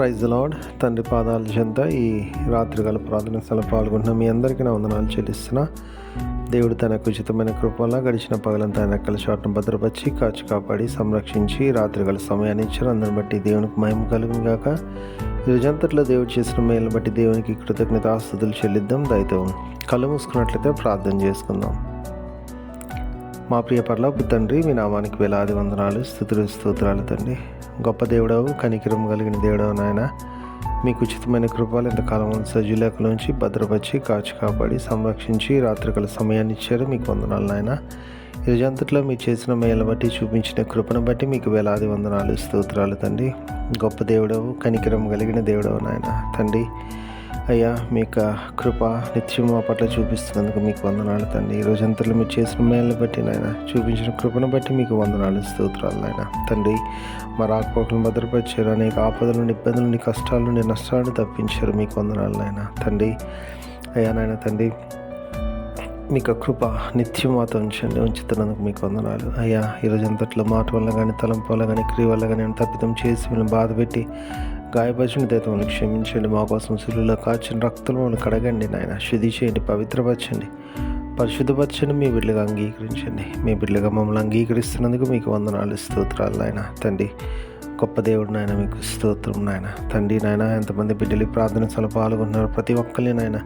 Praise lord తండ్రి పాదాల చెంత ఈ రాత్రికాల ప్రార్థన స్థలం పాల్గొంటున్న మీ అందరికీ నా వందనాలు చెల్లిస్తున్నా. దేవుడు తనకు ఉచితమైన కృపంలో గడిచిన పగలంతా ఆయన రెక్కల చాటును భద్రపరిచి కాచి కాపాడి సంరక్షించి రాత్రికాల సమయాన్ని ఇచ్చారు. అందరిని బట్టి దేవునికి మహిమ కలుగును గాక. రోజంతట్లో దేవుడు చేసిన మేలు బట్టి దేవునికి కృతజ్ఞత ఆస్తుతులు చెల్లిద్దాం. దయతో కళ్ళు మూసుకున్నట్లయితే ప్రార్థన చేసుకుందాం. మా ప్రియ పర్లోపు తండ్రి మీ నామానికి వేలాది వందనాలు స్థుతులు స్తోత్రాలు తండ్రి. గొప్ప దేవుడవు కనికిరం కలిగిన దేవుడవు నాయన. మీకు ఉచితమైన కృపలు ఇంతకాలం సజ్జులేఖల నుంచి భద్రపరిచి కాచి కాపాడి సంరక్షించి రాత్రికల సమయాన్ని ఇచ్చారు మీకు వందనాలు నాయన. ఇరుజంతట్లో మీరు చేసిన మేలు బట్టి చూపించిన కృపను బట్టి మీకు వేలాది వందనాలు స్తోత్రాలు తండ్రి. గొప్ప దేవుడవు కనికిరం కలిగిన దేవుడవు నాయన. తండ్రి అయ్యా మీ యొక్క కృప నిత్యం మా పట్ల చూపిస్తున్నందుకు మీకు వందనాలు తండ్రి. ఈ రోజంతలో మీరు చేసిన మేలను బట్టి నాయన చూపించిన కృపను బట్టి మీకు వందనాలు స్తోత్రాలు నాయన. తండ్రి మా రాకపోకలను భద్రపరిచారు. అనేక ఆపదల నుండి ఇబ్బందుల నుండి కష్టాల నుండి నష్టాలను తప్పించారు. మీకు వందనాలు నాయన. తండ్రి అయ్యా నాయన తండ్రి మీకు కృప నిత్యం మాతో ఉంచండి ఉంచుతున్నందుకు మీకు వందనాలు. అయ్యా ఈరోజు అంతట్లో మాట వల్ల కానీ తలంపు వల్ల కానీ క్రియ వల్ల కానీ తప్పితం చేసి మిమ్మల్ని బాధపెట్టి గాయపరిచినదైతే క్షమించండి. మా కోసం సులువులో కాచిన రక్తం కడగండి నాయన. శుద్ధి చేయండి పవిత్రపరచండి. పరిశుద్ధపరచండి మీ బిడ్డలుగా అంగీకరించండి. మీ బిడ్డగా మమ్మల్ని అంగీకరిస్తున్నందుకు మీకు వందనాలు స్తోత్రాలు నాయన. తండ్రి గొప్ప దేవుడు నాయన మీకు స్తోత్రం నాయన. తండ్రి నాయన ఎంతమంది బిడ్డలు ప్రార్థన సభలో పాల్గొన్నారు ప్రతి ఒక్కరిని నాయన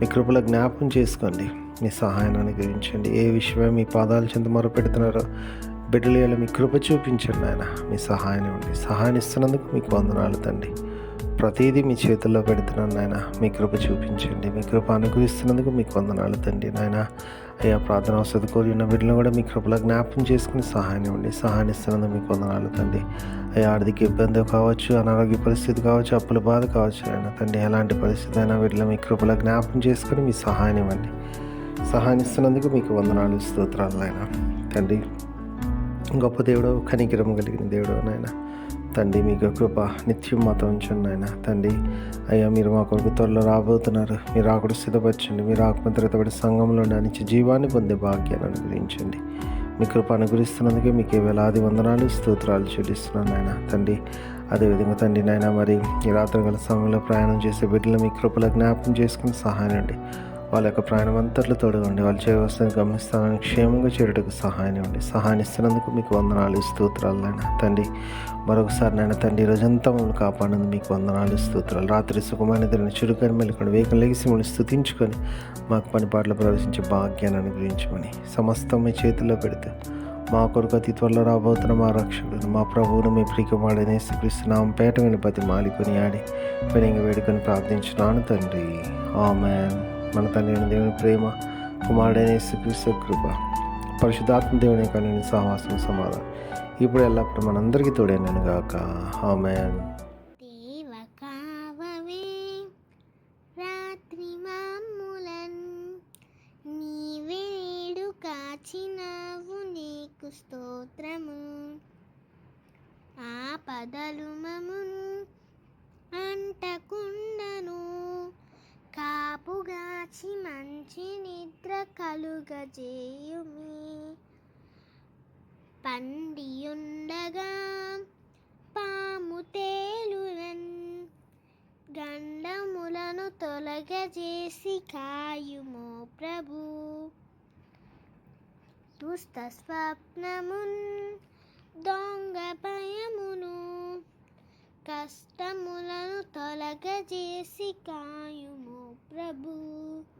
మీ కృపలో జ్ఞాపం చేసుకోండి. మీ సహాయాన్ని అనుగ్రహించండి. ఏ విషయమే మీ పాదాల చెంత మొరపెడుతున్నారో బిడ్డలు మీ కృప చూపించండి ఆయన మీ సహాయం ఇవ్వండి. సహాయం ఇస్తున్నందుకు మీకు వందనాలు తండ్రి. ప్రతిదీ మీ చేతుల్లో పెడుతున్నాను నాయన. మీ కృప చూపించండి. మీ కృప అనుగ్రహిస్తున్నందుకు మీకు వందనాలు తండ్రి నాయన. అయ్యా ప్రార్థన వసతి కోరి ఉన్న బిడ్డలను కూడా మీ కృపలో జ్ఞాపం చేసుకుని సహాయం ఇవ్వండి. సహాయం ఇస్తున్నందుకు మీకు వందనాలు తండ్రి. అయ్యా ఆర్థిక ఇబ్బంది కావచ్చు అనారోగ్య పరిస్థితి కావచ్చు అప్పుల బాధ కావచ్చు ఆయన తండ్రి. ఎలాంటి పరిస్థితి అయినా వీటిలో మీ కృపలో జ్ఞాపం చేసుకుని మీ సహాయం ఇవ్వండి. సహాయం ఇస్తున్నందుకు మీకు వందనాలు స్తోత్రాలు ఆయన తండ్రి. గొప్ప దేవుడు కనికిరము కలిగిన దేవుడు నాయన. తండ్రి మీకు కృప నిత్యం మాతో ఉంచండి నాయన. తండ్రి అయ్యా మీరు మా కొరకు త్వరలో రాబోతున్నారు. మీరు ఆకుడు సిద్ధపరచండి. మీరు ఆత్మతరతబడి సంఘంలో నిత్య జీవాన్ని పొందే భాగ్యాన్ని అనుగ్రహించండి. మీ కృప అనుగ్రహిస్తున్నందుకే మీకు వేలాది వందనాలు స్తోత్రాలు చెల్లిస్తున్నాను నాయన. తండ్రి అదేవిధంగా తండ్రి నాయన మరి ఈ రాత్రి గల సమయంలో ప్రయాణం చేసే బిడ్డలు మీ కృపలో జ్ఞాపకం చేసుకుని సహాయం అండి వాళ్ళ యొక్క ప్రయాణం అంతట్లో తోడుగండి. వాళ్ళు చేయవలసిన గమ్యస్థానాన్ని క్షేమంగా చేరుటకు సహాయం సహాయం ఇస్తున్నందుకు మీకు వందనాలు స్తోత్రాలు నాయన. తండ్రి మరొకసారి నాయన తండ్రి రోజంతా మమ్మల్ని కాపాడినందుకు మీకు వందనాలు స్తోత్రాలు. రాత్రి సుఖమైన దిన చురుకని మెలుకొని వేగం లెగిసి మమ్మల్ని స్థుతించుకొని మాకు పనిపాట్లు ప్రవేశించే భాగ్యాన్ని అనుగ్రహించమని సమస్తం మీ చేతుల్లో పెడితే మా కొరకు అతి త్వరలో రాబోతున్న మా రక్షకుడు మా ప్రభువును మీ ప్రికమాడని శ్రీకృష్ణనామం పేట వినిపతి మాలికొని ఆడి వినింగ వేడుకొని ప్రార్థించున్నాను తండ్రి. ఆమెన్. మన తండ్రి దేవుని ప్రేమ కుమారుడైన శ్రీకృష్ణ కృప పరిశుద్ధాత్మ దేవుని యొక్క నేను సహవాసం సమాధానం ఇప్పుడు ఎల్లప్పుడు మనందరికీ తోడైనాను గాక. ఆమెన్. రాత్రి కాచినావు నీకు స్తోత్రము. ఆ పదలు మమున్ అంటకుండను గజేయుమి పండియుండగా పాము తేలునన్ గండములను తొలగజేసి కాయుమో ప్రభు. దుస్త స్వప్నమున్ దొంగ భయమును. కష్టములను తొలగజేసి కాయుమో ప్రభు.